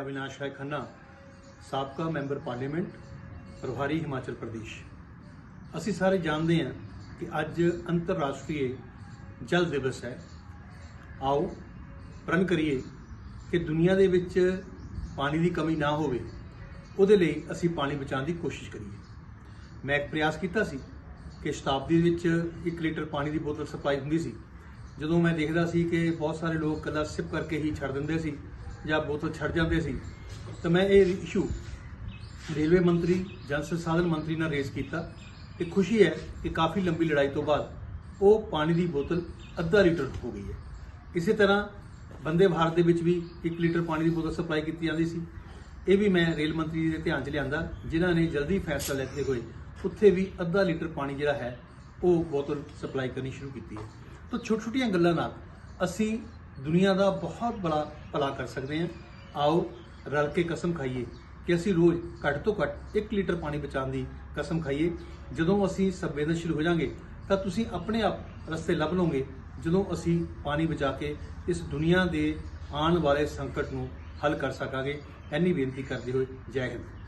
ਅਵਿਨਾਸ਼ ਰਾਏ ਖੰਨਾ, ਸਾਬਕਾ member parliament, ਪ੍ਰਭਾਰੀ ਹਿਮਾਚਲ ਪ੍ਰਦੇਸ਼। ਅਸੀਂ ਸਾਰੇ ਜਾਣਦੇ ਹਾਂ ਕਿ ਅੱਜ ਅੰਤਰਰਾਸ਼ਟਰੀ ਜਲ ਦਿਵਸ ਹੈ। ਆਓ ਪ੍ਰਣ ਕਰੀਏ ਕਿ ਦੁਨੀਆ ਦੇ ਵਿੱਚ ਪਾਣੀ ਦੀ ਕਮੀ ਨਾ ਹੋਵੇ, ਉਹਦੇ ਲਈ ਅਸੀਂ ਪਾਣੀ ਬਚਾਉਣ ਦੀ ਕੋਸ਼ਿਸ਼ ਕਰੀਏ। ਮੈਂ ਇੱਕ ਪ੍ਰਯਾਸ ਕੀਤਾ ਸੀ ਕਿ ਸ਼ਤਾਬਦੀ ਵਿੱਚ 1 ਲੀਟਰ ਪਾਣੀ ਦੀ ਬੋਤਲ ਸਪਲਾਈ ਹੁੰਦੀ ਸੀ। ਜਦੋਂ ਮੈਂ ਦੇਖਦਾ ਸੀ ਕਿ ਬਹੁਤ ਸਾਰੇ ਲੋਕ ਕੱਲਾ ਸਿਪ ਕਰਕੇ ਹੀ ਛੱਡ ਦਿੰਦੇ ਸੀ ਜਾਂ ਬੋਤਲ ਛੱਡ ਜਾਂਦੇ ਸੀ, ਤਾਂ ਮੈਂ ਇਹ ਇਸ਼ੂ ਰੇਲਵੇ ਮੰਤਰੀ, ਜਲ ਸੰਸਾਧਨ ਮੰਤਰੀ ਨਾਲ ਰੇਜ਼ ਕੀਤਾ ਤੇ ਖੁਸ਼ੀ ਹੈ ਕਿ ਕਾਫੀ ਲੰਬੀ ਲੜਾਈ ਤੋਂ ਬਾਅਦ ਉਹ ਪਾਣੀ ਦੀ ਬੋਤਲ ਅੱਧਾ ਲੀਟਰ ਹੋ ਗਈ ਹੈ। ਇਸੇ ਤਰ੍ਹਾਂ ਬੰਦੇ ਭਾਰਤ ਦੇ ਵਿੱਚ ਵੀ 1 ਲੀਟਰ ਪਾਣੀ ਦੀ ਬੋਤਲ ਸਪਲਾਈ ਕੀਤੀ ਜਾਂਦੀ ਸੀ। ਇਹ ਵੀ ਮੈਂ ਰੇਲ ਮੰਤਰੀ ਦੇ ਧਿਆਨ 'ਚ ਲਿਆਂਦਾ, ਜਿਨ੍ਹਾਂ ਨੇ ਜਲਦੀ ਫੈਸਲਾ ਲੈਂਦੇ ਹੋਏ ਉੱਥੇ ਵੀ ਅੱਧਾ ਲੀਟਰ ਪਾਣੀ ਜਿਹੜਾ ਹੈ, ਉਹ ਬੋਤਲ ਸਪਲਾਈ ਕਰਨੀ ਸ਼ੁਰੂ ਕੀਤੀ ਹੈ। ਤਾਂ ਛੋਟੀ ਛੋਟੀਆਂ ਗੱਲਾਂ ਨਾਲ ਅਸੀਂ ਦੁਨੀਆ ਦਾ ਬਹੁਤ ਬੜਾ ਭਲਾ ਕਰ ਸਕਦੇ ਹਾਂ। ਆਓ, ਰਲ ਕੇ ਕਸਮ ਖਾਈਏ ਕਿ ਅਸੀਂ ਰੋਜ਼ ਘੱਟ ਤੋਂ ਘੱਟ 1 ਲੀਟਰ ਪਾਣੀ ਬਚਾਉਣ ਦੀ ਕਸਮ ਖਾਈਏ। ਜਦੋਂ ਅਸੀਂ ਸੰਵੇਦਨਸ਼ੀਲ ਹੋ ਜਾਾਂਗੇ ਤਾਂ ਤੁਸੀਂ ਆਪਣੇ ਆਪ ਰਸਤੇ ਲੱਭ ਲਓਗੇ। ਜਦੋਂ ਅਸੀਂ ਪਾਣੀ ਬਚਾ ਕੇ ਇਸ ਦੁਨੀਆ ਦੇ ਆਉਣ ਵਾਲੇ ਸੰਕਟ ਨੂੰ ਹੱਲ ਕਰ ਸਕਾਂਗੇ ਐਨੀ ਬੇਨਤੀ ਕਰਦੇ ਹੋਏ ਜੈ ਹਿੰਦ।